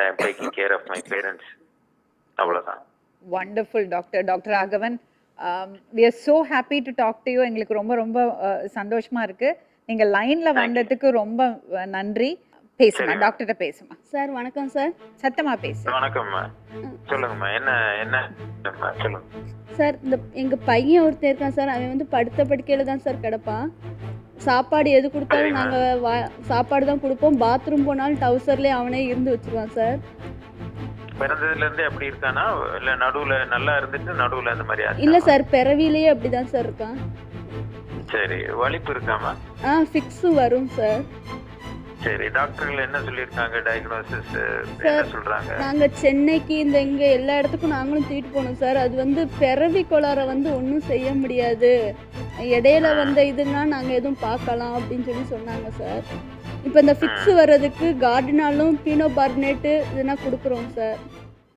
And I am taking care of my parents அவ்வளோதான் wonderful doctor doctor Raghavan we are so happy to talk to you எங்களுக்கு ரொம்ப ரொம்ப uh, சந்தோஷமா இருக்கு. நீங்க லைன்ல வந்ததுக்கு ரொம்ப uh, நன்றி. பேசுமா. டாக்டர்கிட்ட பேசுமா? சார் வணக்கம் சார் சத்தமா பேசு. வணக்கம்மா. சொல்லுங்கம்மா. என்ன என்ன? சொல்லுங்க. சார் இந்த எங்கள் பையன் ஒருத்தன் இருக்கான் சார் அவன் வந்து படுத்த படுக்கையில் தான் சார் கிடப்பான். சாப்பாடு எது கொடுத்தாலும். நாங்கள் வா சாப்பாடு தான் கொடுப்போம். பாத்ரூம் போனாலும் டவுசர்லேயே அவனே இருந்து வச்சுருவான் சார் பிறந்ததுல இருந்தே அப்படி இருக்கானா? இல்ல நடுவுல நல்லா இருந்துட்டு நடுவுல அந்த மாதிரி? இல்லை சார் பிறவிலேயே அப்படி தான் சார் இருக்கான். சரி. வலிப்பு இருக்காமா? ஆ ஃபிக்ஸும் வரும் சார் சரி. டாக்டர்கள் என்ன சொல்லியிருக்காங்க? டயக்னோசிஸ் என்ன சொல்றாங்க? நாங்கள் சென்னைக்கு இந்த இங்கே எல்லா இடத்துக்கும் நாங்களும் தூக்கிட்டு போனோம் சார் அது வந்து பிறவி கோளாறை வந்து ஒன்றும் செய்ய முடியாது. இடையில வந்த இதுன்னா நாங்கள் எதுவும் பார்க்கலாம் அப்படின்னு சொல்லி சொன்னாங்க சார். இப்போ இந்த ஃபிக்ஸ் வர்றதுக்கு கார்டினாலும் பீனோ பார்னேட்டு இதெல்லாம் கொடுக்குறோம் சார்.